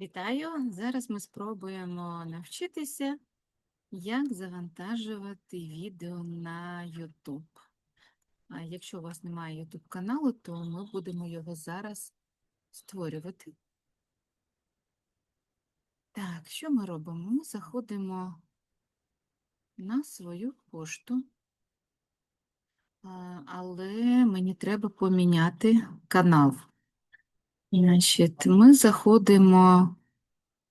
Вітаю! Зараз ми спробуємо навчитися, як завантажувати відео на YouTube. А якщо у вас немає YouTube каналу, то ми будемо його зараз створювати. Так, що ми робимо? Ми заходимо на свою пошту, але мені треба поміняти канал. Значить, ми заходимо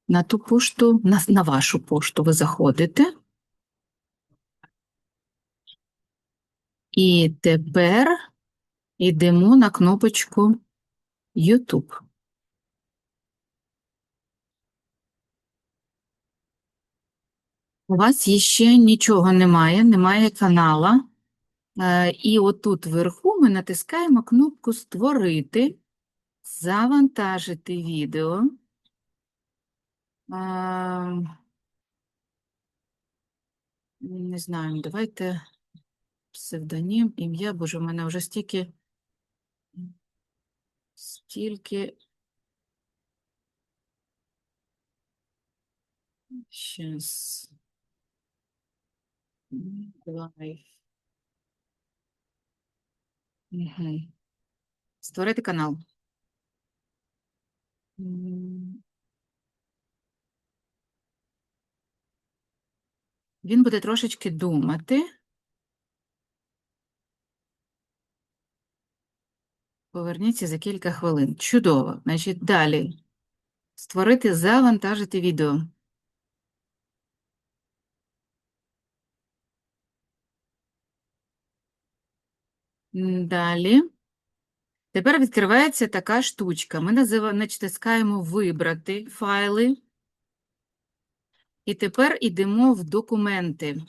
на ту пошту, на, на вашу пошту ви заходите. І тепер йдемо на кнопочку YouTube. У вас ще нічого немає, немає канала. Е, І отут вверху ми натискаємо кнопку Створити, завантажити відео. Не знаю, давайте псевдонім, ім'я, боже, у мене вже стільки, стільки. Щас. Лайф. Угу. Створити канал. Він буде трошечки думати. Поверніться за кілька хвилин. Чудово. Значить, далі. Створити, завантажити відео. Далі. Тепер відкривається така штучка. Ми натискаємо Вибрати файли. І тепер йдемо в документи.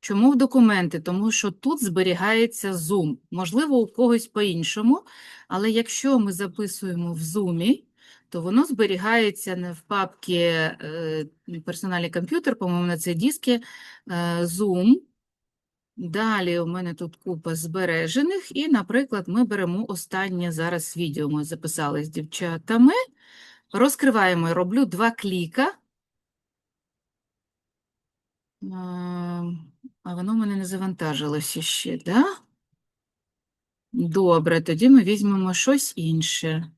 Чому в документи? Тому що тут зберігається Zoom. Можливо, у когось по-іншому, але якщо ми записуємо в Zoom, то воно зберігається в папці е, персональний комп'ютер, по-моєму, на цій дискі е, Zoom. Далі у мене тут купа збережених, і, наприклад, ми беремо останнє зараз відео. Ми записали з дівчатами. Розкриваємо, роблю два кліка. А, воно в мене не завантажилося ще, да? Добре, тоді ми візьмемо щось інше.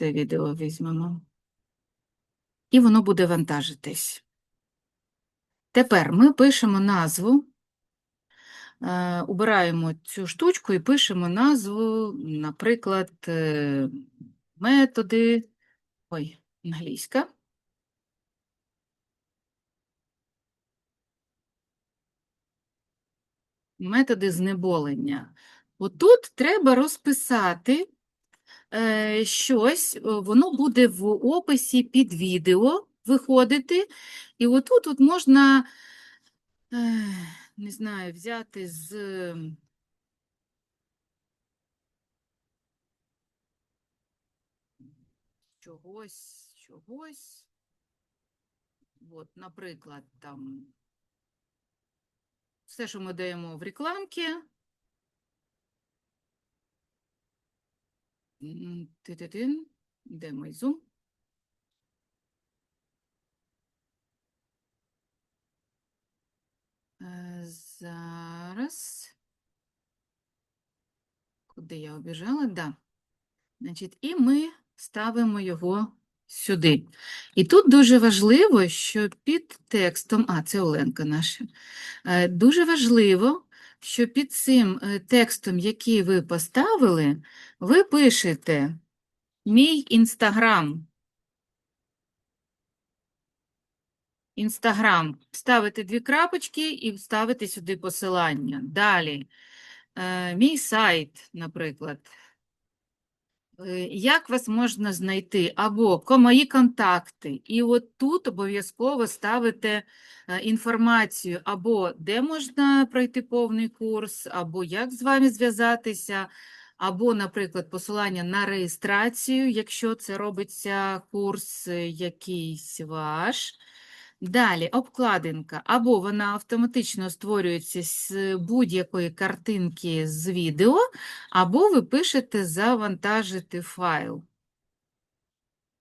Це відео візьмемо. І воно буде вантажитись. Тепер ми пишемо назву, е, убираємо цю штучку і пишемо назву, наприклад, е, методи. Ой, англійська. Методи знеболення. Отут треба розписати щось, е, воно буде в описі під відео виходити. І отут от можна, е, не знаю, взяти з. Чогось, чогось. От, наприклад, там все, що ми даємо в рекламці. Ти-ти-тин. Де мій зум? Е, Зараз. Куди я обіжала? Да. Значить, і ми ставимо його сюди. І тут дуже важливо, що під текстом, а, це Оленка наша, Е, дуже важливо, що під цим е, текстом, який ви поставили, ви пишете мій інстаграм. Інстаграм. Ставите дві крапочки і ставите сюди посилання. Далі. Е, Мій сайт, наприклад. Е, Як вас можна знайти? Або мої контакти. І от тут обов'язково ставите е, інформацію, або де можна пройти повний курс, або як з вами зв'язатися, або, наприклад, посилання на реєстрацію, якщо це робиться курс е, якийсь ваш. Далі обкладинка. Або вона автоматично створюється з будь-якої картинки з відео, або ви пишете завантажити файл.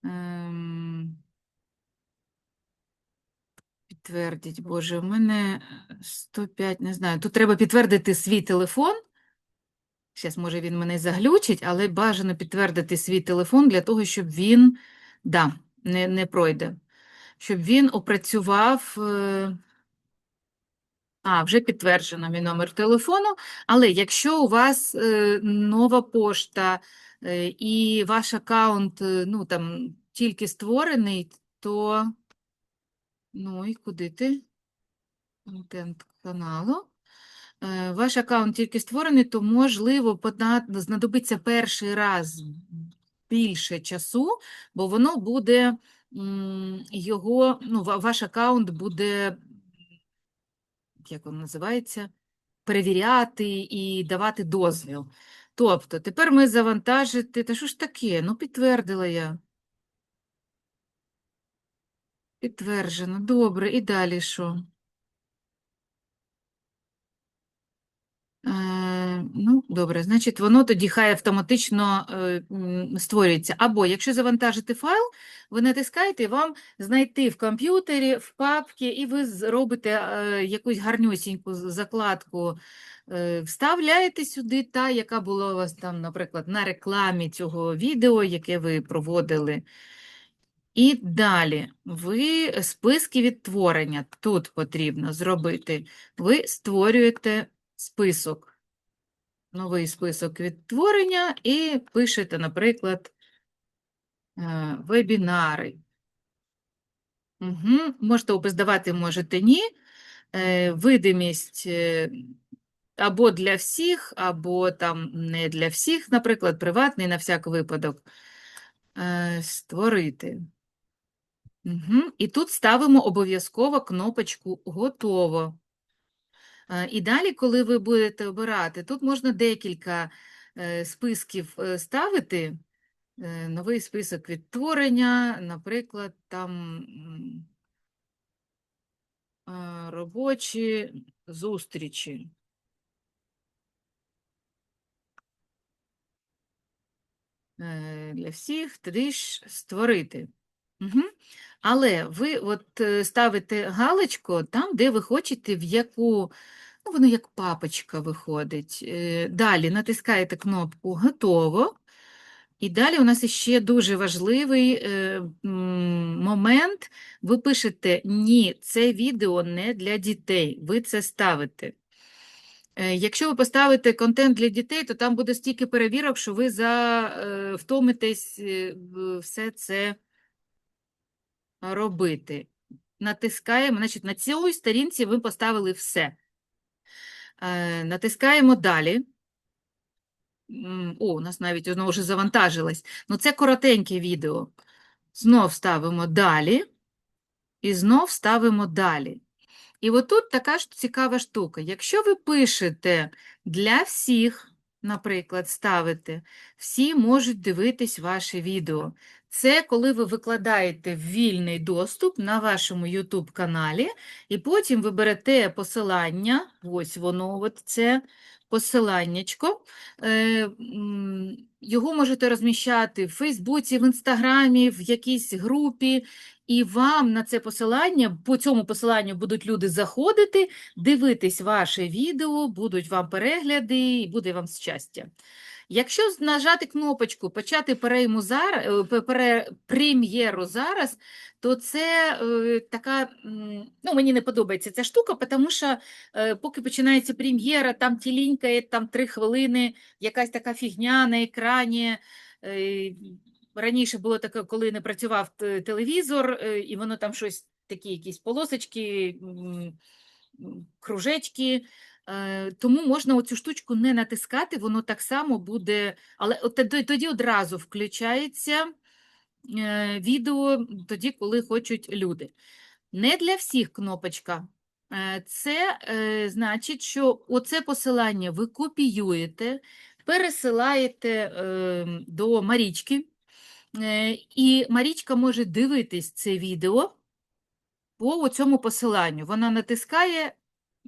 Ем... Підтвердіть, Боже, в мене 105, не знаю. Тут треба підтвердити свій телефон. Зараз, може, він мене заглючить, але бажано підтвердити свій телефон для того, щоб він, да, не, не пройде. Щоб він опрацював. е, А, вже підтверджено мій номер телефону. Але якщо у вас е, нова пошта е, і ваш аккаунт, ну, там, тільки створений, то. Ну і куди ти? Контент каналу. Ваш аккаунт тільки створений, то, можливо, пода- знадобиться перший раз більше часу, бо воно буде його, ну, ваш аккаунт буде, як він називається, перевіряти і давати дозвіл. Тобто, тепер ми завантажити. Та що ж таке? Ну, підтвердила я. Підтверджено. Добре. І далі що? Е, Ну, добре, значить, воно тоді хай автоматично е, створюється. Або якщо завантажити файл, ви натискаєте, вам знайти в комп'ютері, в папці, і ви зробите е, якусь гарнюсіньку закладку, е, вставляєте сюди та, яка була у вас там, наприклад, на рекламі цього відео, яке ви проводили. І далі ви списки відтворення тут потрібно зробити. Ви створюєте список, новий список відтворення і пишете, наприклад, е, вебінари. Угу. Можете опис можете ні. Е, Видимість е, або для всіх, або там не для всіх, наприклад, приватний на всяк випадок. Створити. Угу. І тут ставимо обов'язково кнопочку Готово. Е, І далі, коли ви будете обирати, тут можна декілька е, списків е, ставити. Новий список відтворення, наприклад, там робочі зустрічі. Для всіх ж створити. Угу. Але ви от е, ставите галочку там, де ви хочете, в яку, ну, воно як папочка виходить. Е, Далі натискаєте кнопку Готово. І далі у нас ще дуже важливий е, момент. Ви пишете Ні, це відео не для дітей. Ви це ставите. Якщо ви поставите контент для дітей, то там буде стільки перевірок, що ви за, втомитесь все це робити. Натискаємо, значить, на цій сторінці ви поставили все. Е, Натискаємо далі. О, у нас навіть воно вже завантажилось. Ну, це коротеньке відео. Знов ставимо далі. І знов ставимо далі. І отут така ж цікава штука. Якщо ви пишете для всіх, наприклад, ставите, всі можуть дивитись ваше відео. Це коли ви викладаєте вільний доступ на вашому YouTube каналі, і потім ви берете посилання, ось воно, от це посиланнячко. Е, Його можете розміщати в Фейсбуці, в Інстаграмі, в якійсь групі, і вам на це посилання, по цьому посиланню будуть люди заходити, дивитись ваше відео, будуть вам перегляди і буде вам щастя. Якщо нажати кнопочку Почати перейму зараз, прем'єру зараз, то це е, така, ну мені не подобається ця штука, тому що е, поки починається прем'єра, там тілінькає, там три хвилини, якась така фігня на екрані. е, Раніше було таке, коли не працював телевізор, е, і воно там щось такі якісь полосочки, кружечки. Е, Тому можна оцю штучку не натискати, воно так само буде, але тоді одразу включається е, відео, тоді, коли хочуть люди. Не для всіх кнопочка. Е, Це е, значить, що оце посилання ви копіюєте, пересилаєте е, до Марічки, е, і Марічка може дивитись це відео по цьому посиланню. Вона натискає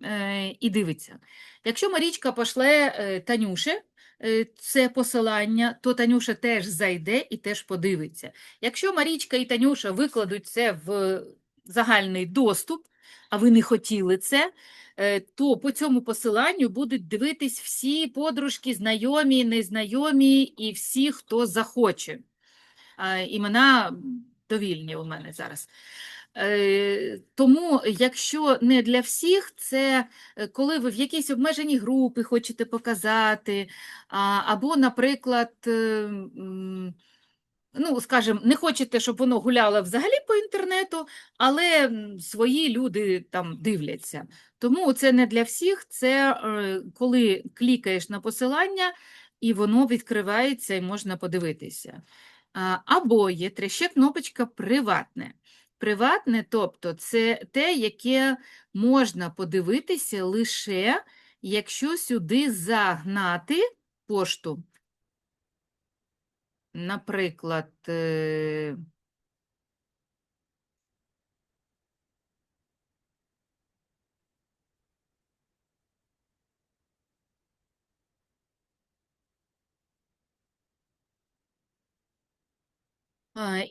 е, і дивиться. Якщо Марічка пошле е, Танюше е, це посилання, то Танюша теж зайде і теж подивиться. Якщо Марічка і Танюша викладуть це в загальний доступ, а ви не хотіли це, е, то по цьому посиланню будуть дивитись всі подружки, знайомі, незнайомі і всі, хто захоче. Імена довільні у мене зараз. Е, Тому, якщо не для всіх, це е, коли ви в якійсь обмеженій групі хочете показати, або, наприклад, е, ну, скажімо, не хочете, щоб воно гуляло взагалі по інтернету, але свої люди там дивляться. Тому це не для всіх, це коли клікаєш на посилання, і воно відкривається і можна подивитися. Або є ще кнопочка Приватне. Приватне, тобто це те, яке можна подивитися лише, якщо сюди загнати пошту. Наприклад,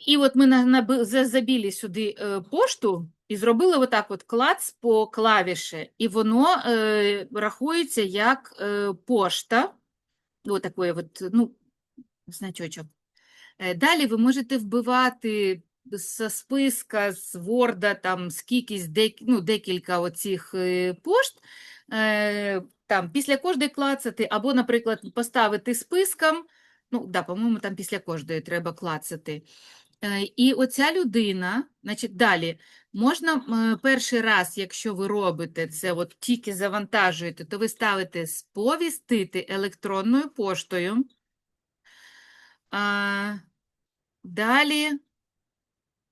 І от ми забили сюди е, пошту і зробили отак от клац по клавіші, і воно е, рахується як е, пошта. Ось такий от, ну, значочок. Е, Далі ви можете вбивати з списка, з Word, там скількись, дек, ну, декілька оцих пошт, там, після кожної клацати, або, наприклад, поставити списком, ну, да, по-моєму, там після кожної треба клацати. Е, І оця людина, значить, далі, можна перший раз, якщо ви робите це, от тільки завантажуєте, то ви ставите сповістити електронною поштою. А, далі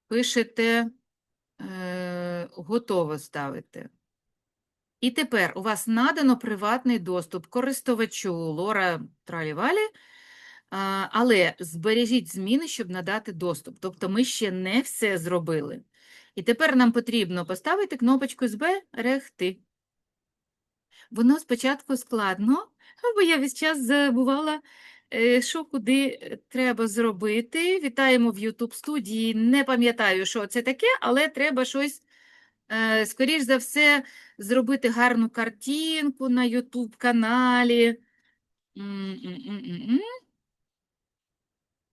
пишете е, готово ставите. І тепер у вас надано приватний доступ користувачу Лора Тралівалі, але збережіть зміни, щоб надати доступ. Тобто ми ще не все зробили. І тепер нам потрібно поставити кнопочку «Зберегти». Воно спочатку складно, бо я весь час забувала, е, що куди е, треба зробити. Вітаємо в YouTube студії. Не пам'ятаю, що це таке, але треба щось, е, скоріш за все, зробити гарну картинку на YouTube каналі. М-м-м-м-м.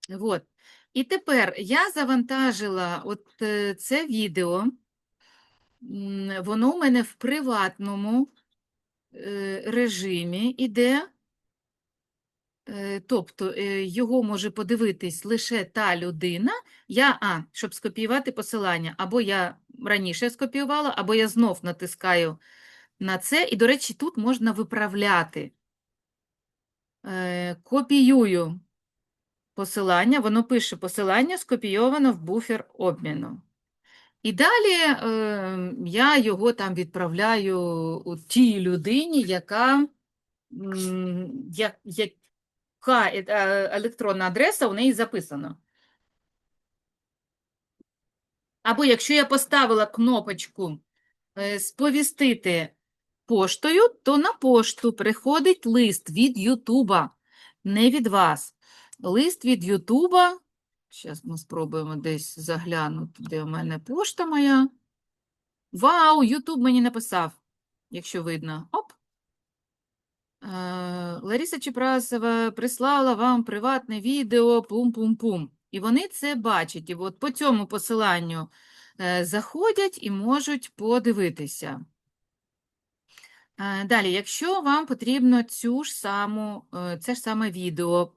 Вот. І тепер я завантажила от е, це відео. Воно у мене в приватному е, режимі іде. Е, Тобто його може подивитись лише та людина. Я, а, щоб скопіювати посилання, або я раніше скопіювала, або я знов натискаю на це. І, до речі, тут можна виправляти. Копіюю посилання, воно пише посилання скопійовано в буфер обміну. І далі е, я його там відправляю у тій людині, яка, я- яка е- е, електронна адреса у неї записана. Або якщо я поставила кнопочку е, сповістити поштою, то на пошту приходить лист від Ютуба, не від вас. Лист від Ютуба. Зараз ми спробуємо десь заглянути, де у мене пошта моя. Вау, Ютуб мені написав, якщо видно. Оп. Е, Лариса Чепрасова прислала вам приватне відео, пум-пум-пум. І вони це бачать. І от по цьому посиланню е, заходять і можуть подивитися. Е, Далі, якщо вам потрібно цю ж саму, це ж саме відео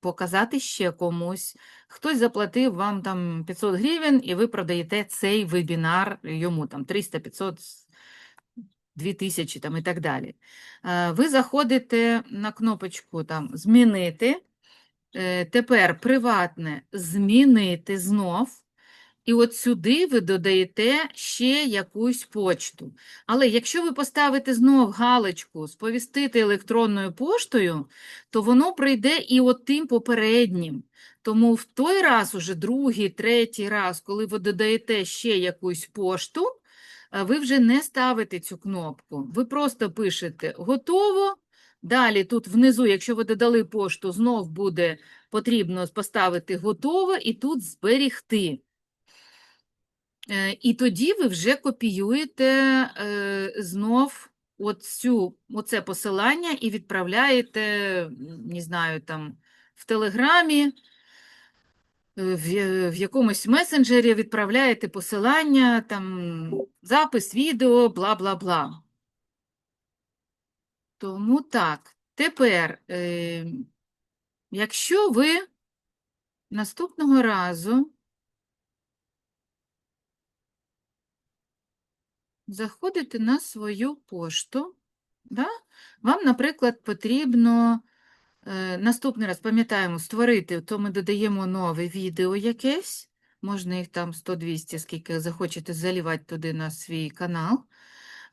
показати ще комусь, хтось заплатив вам там 500 гривень, і ви продаєте цей вебінар йому там 300, 500, 2000 там і так далі. Е, Ви заходите на кнопочку там «Змінити», Е, тепер приватне «Змінити знов», і от сюди ви додаєте ще якусь почту. Але якщо ви поставите знов галочку «Сповістити електронною поштою», то воно прийде і от тим попереднім. Тому в той раз, уже другий, третій раз, коли ви додаєте ще якусь пошту, е, ви вже не ставите цю кнопку. Ви просто пишете готово. Далі тут внизу, якщо ви додали пошту, знов буде потрібно поставити готово і тут зберігти. Е, І тоді ви вже копіюєте е, знов оцю, оце посилання і відправляєте, не знаю, там в Телеграмі, е, в, в якомусь месенджері відправляєте посилання, там запис відео, бла-бла-бла. Тому так, тепер, якщо ви наступного разу заходите на свою пошту, да? Вам, наприклад, потрібно е, наступний раз, пам'ятаємо, створити, то ми додаємо нове відео якесь, можна їх там 100-200, скільки захочете залівати туди на свій канал.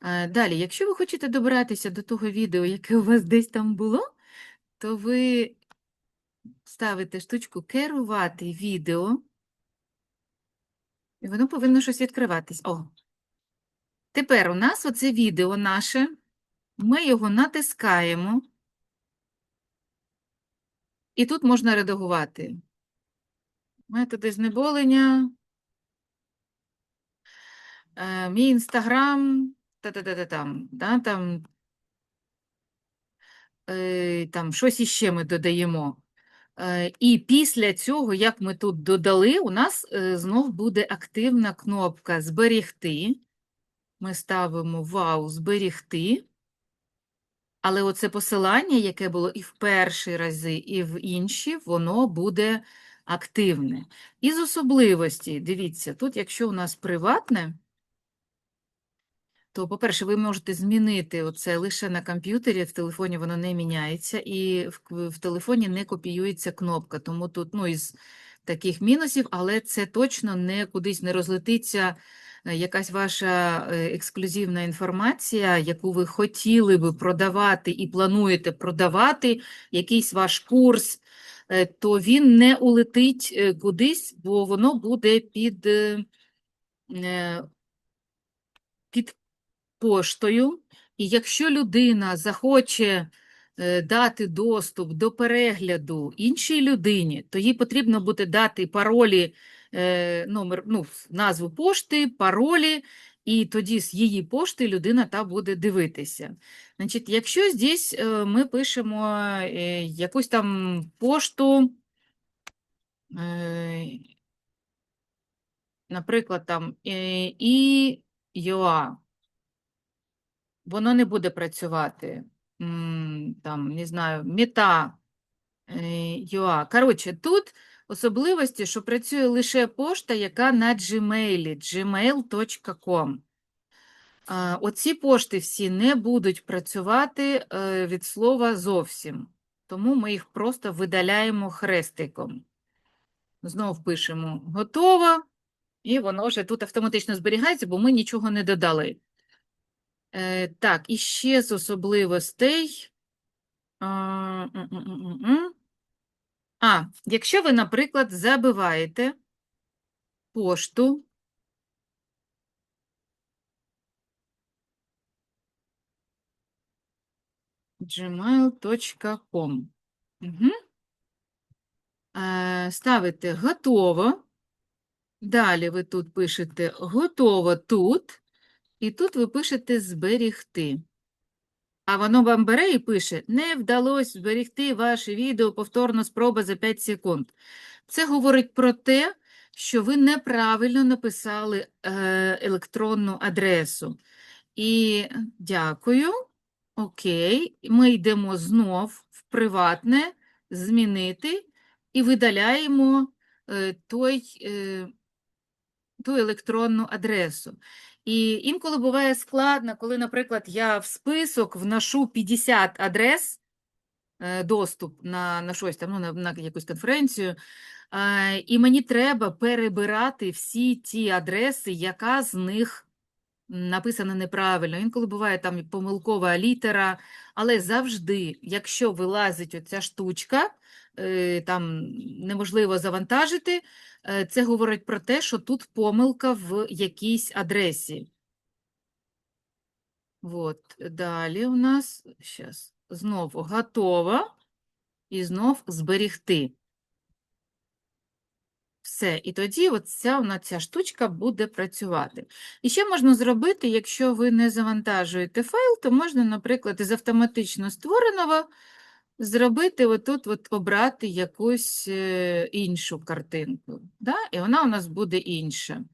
Е, Далі, якщо ви хочете добратися до того відео, яке у вас десь там було, то ви ставите штучку керувати відео, і воно повинно щось відкриватись. О, Тепер у нас оце відео наше, ми його натискаємо, і тут можна редагувати. Методи знеболення, е, мій інстаграм, та-та-та-та-там, да, там, е, там щось іще ми додаємо. Е, І після цього, як ми тут додали, у нас знов буде активна кнопка Зберігти. Ми ставимо Вау, зберігти. Але оце посилання, яке було і в перші рази, і в інші, воно буде активне. Із особливостей, дивіться, тут, якщо у нас приватне, то, по-перше, ви можете змінити оце лише на комп'ютері, в телефоні воно не міняється, і в, телефоні не копіюється кнопка. Тому тут, ну, із таких мінусів, але це точно не кудись не розлетиться якась ваша е, ексклюзивна інформація, яку ви хотіли би продавати і плануєте продавати, якийсь ваш курс, е, то він не улетить е, кудись, бо воно буде під, е, е, під поштою. І якщо людина захоче е, дати доступ до перегляду іншій людині, то їй потрібно буде дати паролі, е, номер, ну, назву пошти, паролі, і тоді з її пошти людина та буде дивитися. Значить, якщо здесь е, ми пишемо е, якусь там пошту, е, наприклад, там е, і ЮА, воно не буде працювати. Там, не знаю, мета ЮА. Коротше, тут особливості, що працює лише пошта, яка на Gmail, gmail.com. Оці пошти всі не будуть працювати е, від слова зовсім, тому ми їх просто видаляємо хрестиком. Знов пишемо готово, і воно вже тут автоматично зберігається, бо ми нічого не додали. Е, так, і ще з особливостей. А, якщо ви, наприклад, забиваєте пошту gmail.com. Угу. Е, ставите готово. Далі ви тут пишете готово тут, і тут ви пишете зберігти. А воно вам бере і пише: не вдалося зберігти ваше відео, повторно спроба за 5 секунд. Це говорить про те, що ви неправильно написали е, електронну адресу. І дякую. Окей, ми йдемо знов в приватне, змінити і видаляємо е, той, е, ту електронну адресу. І інколи буває складно, коли, наприклад, я в список вношу 50 адрес, е, доступ на, на щось там, ну, на, на якусь конференцію, е, і мені треба перебирати всі ті адреси, яка з них написана неправильно. Інколи буває там помилкова літера, але завжди, якщо вилазить оця штучка, е, там неможливо завантажити, це говорить про те, що тут помилка в якійсь адресі. От, далі у нас, зараз, знову готово, і знов зберігти. Все, і тоді от ця, у нас ця штучка буде працювати. І ще можна зробити, якщо ви не завантажуєте файл, то можна, наприклад, із автоматично створеного зробити отут, от обрати якусь е, іншу картинку. Да? І вона у нас буде інша.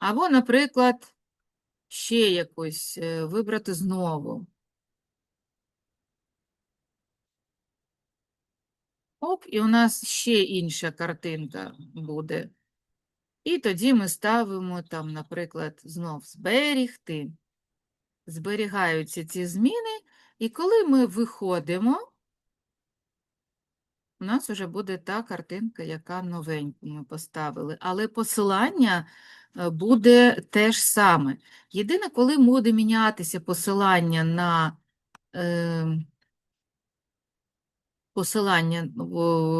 Або, наприклад, ще якусь е, вибрати знову. Оп, і у нас ще інша картинка буде. І тоді ми ставимо там, наприклад, знов зберігти. Зберігаються ці зміни, і коли ми виходимо, у нас вже буде та картинка, яка новеньку ми поставили. Але посилання е, буде те ж саме. Єдине, коли буде мінятися посилання на е, посилання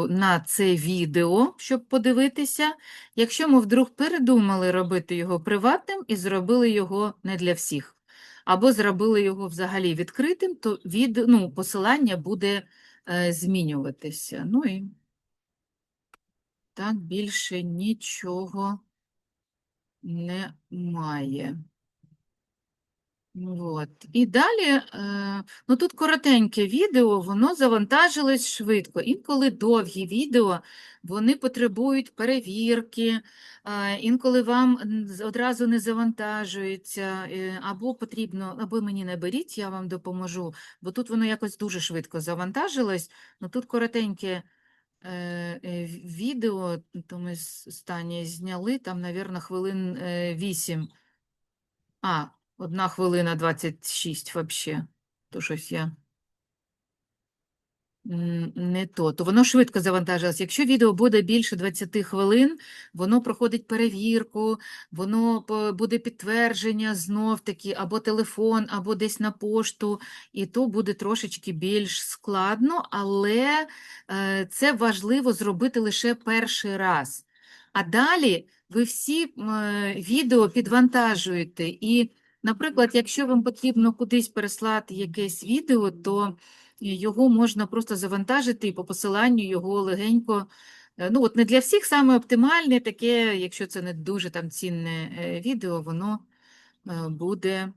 на це відео, щоб подивитися, якщо ми вдруг передумали робити його приватним і зробили його не для всіх, або зробили його взагалі відкритим, то від, ну, посилання буде змінюватися. Ну і так більше нічого немає. От. І далі, е, ну тут коротеньке відео, воно завантажилось швидко. Інколи довгі відео, вони потребують перевірки, е, інколи вам одразу не завантажується, е, або потрібно, або мені не беріть, я вам допоможу, бо тут воно якось дуже швидко завантажилось. Ну тут коротеньке відео, то ми з зняли, там, мабуть, хвилин 8. А, одна хвилина 26 вообще. То щось я не то. То воно швидко завантажилось. Якщо відео буде більше 20 хвилин, воно проходить перевірку, воно буде підтвердження знов-таки, або телефон, або десь на пошту, і то буде трошечки більш складно, але е, це важливо зробити лише перший раз. А далі ви всі е, відео підвантажуєте. І, наприклад, якщо вам потрібно кудись переслати якесь відео, то його можна просто завантажити і по посиланню його легенько. е, Ну, от не для всіх саме оптимальне таке, якщо це не дуже там цінне е, відео, воно е, буде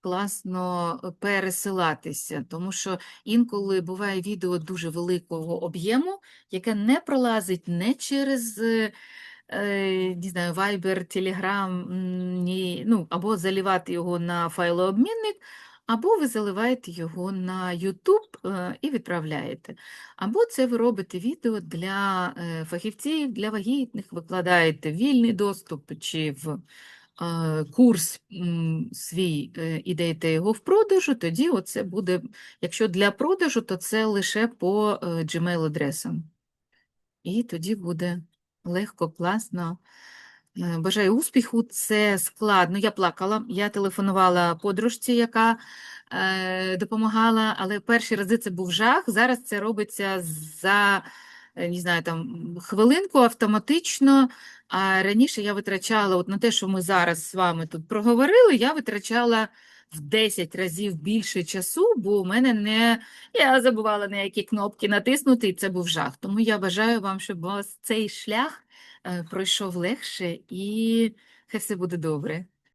класно пересилатися, тому що інколи буває відео дуже великого об'єму, яке не пролазить не через е, не знаю, Viber, Telegram, ні, ну, або заливати його на файлообмінник, або ви заливаєте його на YouTube е, і відправляєте. Або це ви робите відео для е, фахівців, для вагітних, викладаєте вільний доступ чи в курс свій і даєте його в продажу, тоді оце буде, якщо для продажу, то це лише по Gmail-адресам. І тоді буде легко, класно. Е, Бажаю успіху, це складно. Я плакала, я телефонувала подружці, яка е, допомагала, але перші рази це був жах. Зараз це робиться за е, не знаю, там, хвилинку автоматично. А раніше я витрачала от на те, що ми зараз з вами тут проговорили, я витрачала в 10 разів більше часу, бо у мене не я забувала на які кнопки натиснути, і це був жах. Тому я бажаю вам, щоб вас цей шлях е, пройшов легше і хай все буде добре.